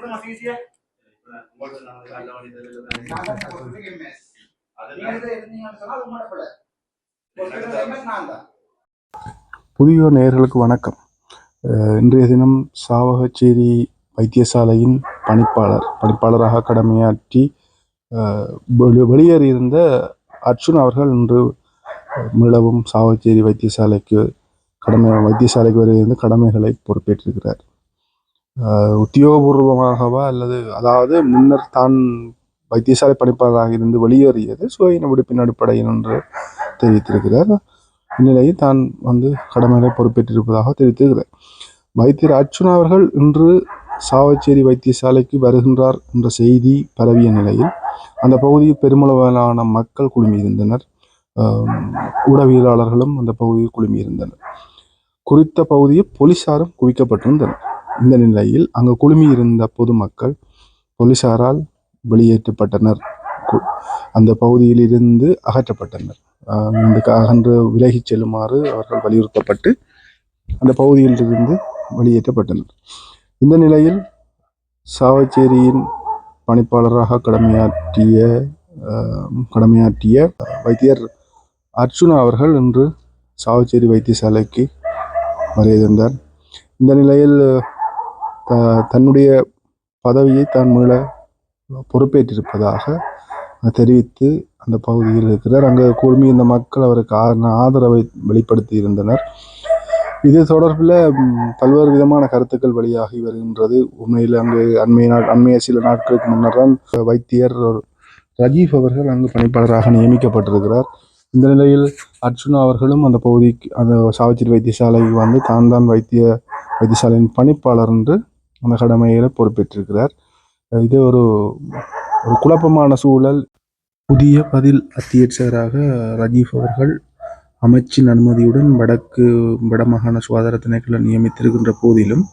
más easier. புதிய நேயர்களுக்கு வணக்கம் இன்றைய தினம் சாவகச்சேரி வைத்தியசாலையின் பணிப்பாளர் பணிப்பாளராக கடமையாற்றி வெளியேறியிருந்த அர்ஜுன் அவர்கள் இன்று மீளவும் சாவகச்சேரி வைத்தியசாலைக்கு கடமை வைத்தியசாலைக்கு வருகின்ற கடமைகளை பொறுப்பேற்றிருக்கிறார் உத்தியோகபூர்வமாகவா அல்லது அதாவது முன்னர் தான் வைத்தியசாலை பணிப்பாளராக இருந்து வெளியேறியது சுயன விடுப்பின் அடிப்படையில் என்று தெரிவித்திருக்கிறார். இந்நிலையில் தான் வந்து கடமைகளை பொறுப்பேற்றிருப்பதாக தெரிவித்திருக்கிறார். வைத்தியர் அர்ச்சுனா அவர்கள் இன்று சாவச்சேரி வைத்தியசாலைக்கு வருகின்றார் என்ற செய்தி பரவிய நிலையில் அந்த பகுதியில் பெருமளவிலான மக்கள் குழுமியிருந்தனர். ஊடகவியலாளர்களும் அந்த பகுதியில் குழுமியிருந்தனர். குறித்த பகுதியில் போலீசாரும் குவிக்கப்பட்டிருந்தனர். இந்த நிலையில் அங்கு குழுமியிருந்த பொதுமக்கள் போலீசாரால் வெளியேற்றப்பட்டனர். கு- அந்த பகுதியில் இருந்து அகற்றப்பட்டனர் இந்த க- அகன்று விலகிச் செல்லுமாறு அவர்கள் வலியுறுத்தப்பட்டு அந்த பகுதியில் இருந்து வெளியேற்றப்பட்டனர். இந்த நிலையில் சாவச்சேரியின் பணிப்பாளராக கடமையாற்றிய கடமையாற்றிய வைத்தியர் அர்ச்சுனா அவர்கள் இன்று சாவச்சேரி வைத்தியசாலைக்கு வருகின்றார் இந்த நிலையில் த- தன்னுடைய பதவியை தான் மீள பொறுப்பேற்றிருப்பதாக தெரிவித்து அந்த பகுதியில் இருக்கிறார். அங்கு குழுமி இந்த மக்கள் அவருக்கு ஆ- ஆதரவை வெளிப்படுத்தி இருந்தனர். இது தொடர்பில் பல்வேறு விதமான கருத்துக்கள் வெளியாகி வருகின்றது. உண்மையில் அங்கு அண்மைய நாள் அண்மைய சில நாட்களுக்கு முன்னர் தான் வைத்தியர் ரஜீஃப் அவர்கள் அங்கு பணிப்பாளராக நியமிக்கப்பட்டிருக்கிறார். இந்த நிலையில் அர்ச்சுனா அவர்களும் அந்த பகுதிக்கு அந்த சாவித்திரி வைத்தியசாலைக்கு வந்து தான் தான் வைத்திய வைத்தியசாலையின் பணிப்பாளர் என்று அந்த கடமைகளை பொறுப்பேற்றிருக்கிறார் இது ஒரு ஒரு குழப்பமான சூழல். புதிய பதில் அத்தியட்சகராக ரஜீஃப் அவர்கள் அமைச்சின் அனுமதியுடன் வடக்கு வடமாகாண சுகாதார திணைக்கள நியமித்திருக்கின்ற போதிலும்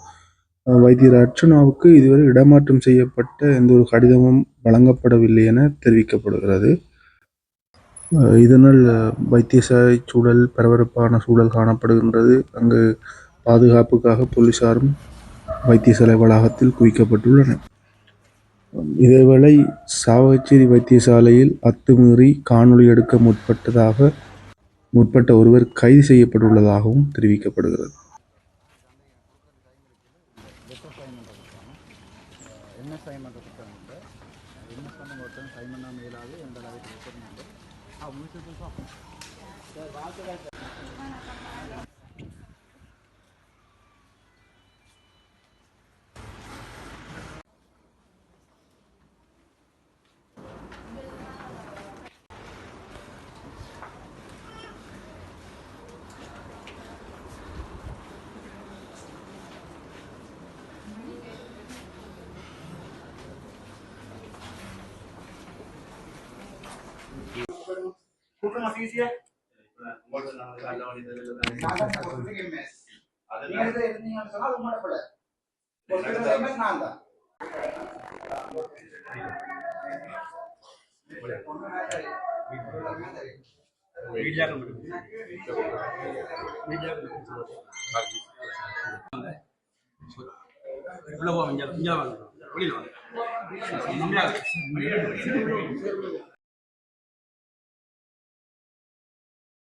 வைத்தியர் அர்ச்சனாவுக்கு இதுவரை இடமாற்றம் செய்யப்பட்ட எந்த ஒரு கடிதமும் வழங்கப்படவில்லை என தெரிவிக்கப்படுகிறது. இதனால் வைத்தியசாலை சூழல் பரபரப்பான சூழல் காணப்படுகின்றது. அங்கு பாதுகாப்புக்காக போலீசாரும் வைத்தியசாலை வளாகத்தில் குவிக்கப்பட்டுள்ளன. இதேவேளை சாவகச்சேரி வைத்தியசாலையில் அத்துமீறி காணொளி எடுக்க முற்பட்டதாக முற்பட்ட ஒருவர் கைது செய்யப்பட்டுள்ளதாகவும் தெரிவிக்கப்படுகிறது. என்ன இங்க வாங்க. வெளியில வாங்க.